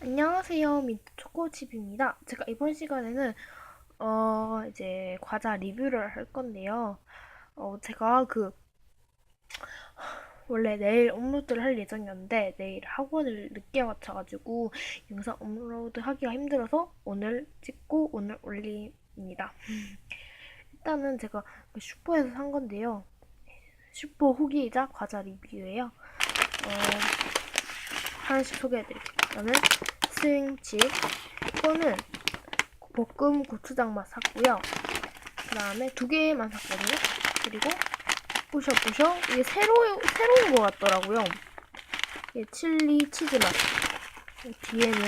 안녕하세요. 민트 초코칩입니다. 제가 이번 시간에는 어 이제 과자 리뷰를 할 건데요. 어 제가 그 원래 내일 업로드를 할 예정이었는데 내일 학원을 늦게 마쳐가지고 영상 업로드 하기가 힘들어서 오늘 찍고 오늘 올립니다. 일단은 제가 그 슈퍼에서 산 건데요. 슈퍼 후기이자 과자 리뷰예요. 어, 하나씩 소개해드릴게요. 저는 스윙칩. 이거는 볶음 고추장 맛 샀고요. 그 다음에 두 개만 샀거든요. 그리고 부셔부셔. 이게 새로, 새로운 것 같더라고요. 이게 칠리 치즈 맛. 이 뒤에는,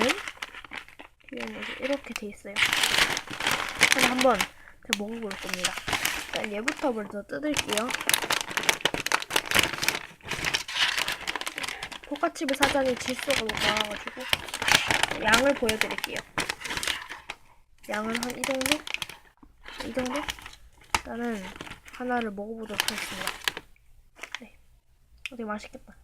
뒤에는 이렇게 돼 있어요. 그럼 한번 먹어볼 겁니다. 일단 얘부터 먼저 뜯을게요. 포카칩의 사장이 질소가 너무 많아가지고 양을 보여드릴게요. 양은 한 이 정도? 이 정도? 일단은 하나를 먹어보도록 하겠습니다. 네. 어, 되게 맛있겠다.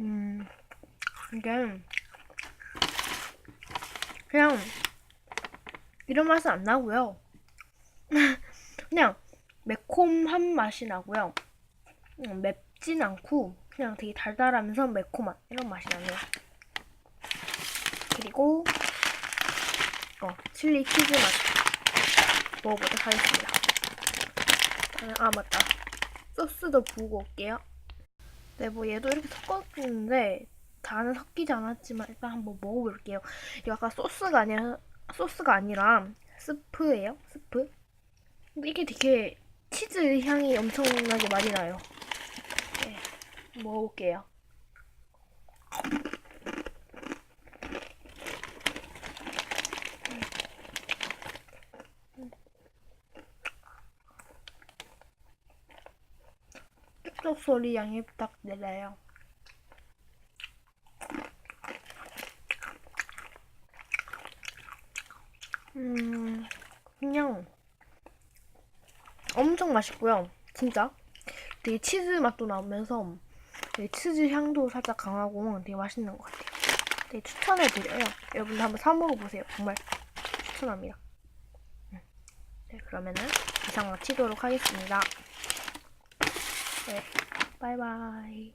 음, 이게 그냥 이런 맛은 안 나고요. 그냥 매콤한 맛이 나고요. 음, 맵진 않고 그냥 되게 달달하면서 매콤한 이런 맛이 나네요. 그리고 어 칠리 치즈 맛 먹어보도록 하겠습니다. 아 맞다. 소스도 부고 올게요. 네, 뭐 얘도 이렇게 섞었는데 다는 섞이지 않았지만 일단 한번 먹어볼게요. 이거 아까 소스가 아니라 소스가 아니라 스프예요. 스프. 근데 이게 되게 치즈 향이 엄청나게 많이 나요. 네, 먹어볼게요. 뚝뚝 소리 양해 부탁드려요. 음, 그냥 엄청 맛있고요. 진짜 되게 치즈 맛도 나면서 되게 치즈 향도 살짝 강하고 되게 맛있는 것 같아요. 되게 추천해드려요. 여러분도 한번 사 먹어보세요. 정말 추천합니다. 음. 네, 그러면은 이상 마치도록 하겠습니다. 네, 바이바이.